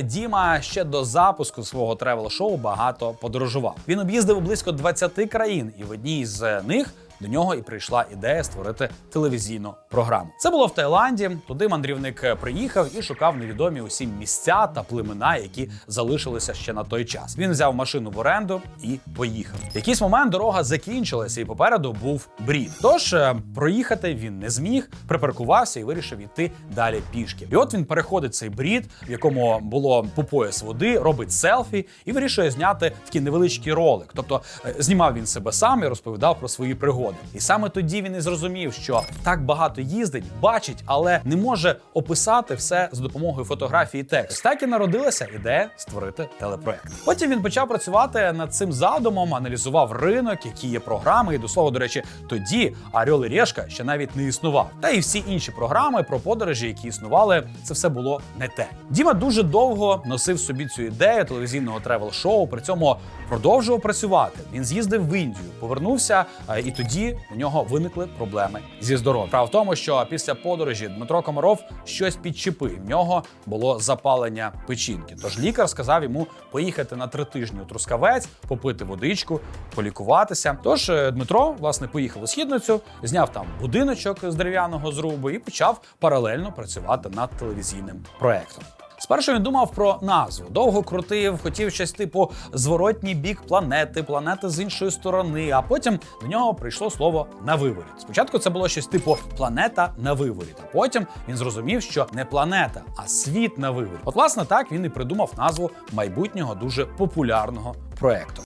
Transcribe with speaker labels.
Speaker 1: Діма ще до запуску свого тревел-шоу багато подорожував. Він об'їздив близько 20 країн, і в одній з них до нього і прийшла ідея створити телевізійну програму. Це було в Таїланді. Туди мандрівник приїхав і шукав невідомі усім місця та племена, які залишилися ще на той час. Він взяв машину в оренду і поїхав. В якийсь момент дорога закінчилася, і попереду був брід. Тож е, проїхати він не зміг, припаркувався і вирішив іти далі пішки. І от він переходить цей брід, в якому було по пояс води, робить селфі і вирішує зняти такий невеличкий ролик. Тобто е, знімав він себе сам і розповідав про свої пригоди. І саме тоді він і зрозумів, що так багато їздить, бачить, але не може описати все з допомогою фотографії і тексту. Так і народилася ідея створити телепроект. Потім він почав працювати над цим задумом, аналізував ринок, які є програми. І до слова, до речі, тоді Орел і Решка ще навіть не існував. Та і всі інші програми про подорожі, які існували, це все було не те. Діма дуже довго носив собі цю ідею телевізійного тревел-шоу, при цьому продовжував працювати. Він з'їздив в Індію, повернувся, і тоді у нього виникли проблеми зі здоров'ям. Справа в тому, що після подорожі Дмитро Комаров щось підчепив. В нього було запалення печінки. Тож лікар сказав йому поїхати на три тижні у Трускавець, попити водичку, полікуватися. Тож е, Дмитро власне поїхав у східницю, зняв там будиночок з дерев'яного зрубу і почав паралельно працювати над телевізійним проектом. Спершу він думав про назву, довго крутив, хотів щось типу зворотній бік планети, планети з іншої сторони. А потім до нього прийшло слово на виворіт. Спочатку це було щось типу планета на виворіт. А потім він зрозумів, що не планета, а світ на виворіт. От, власне, так він і придумав назву майбутнього дуже популярного проекту.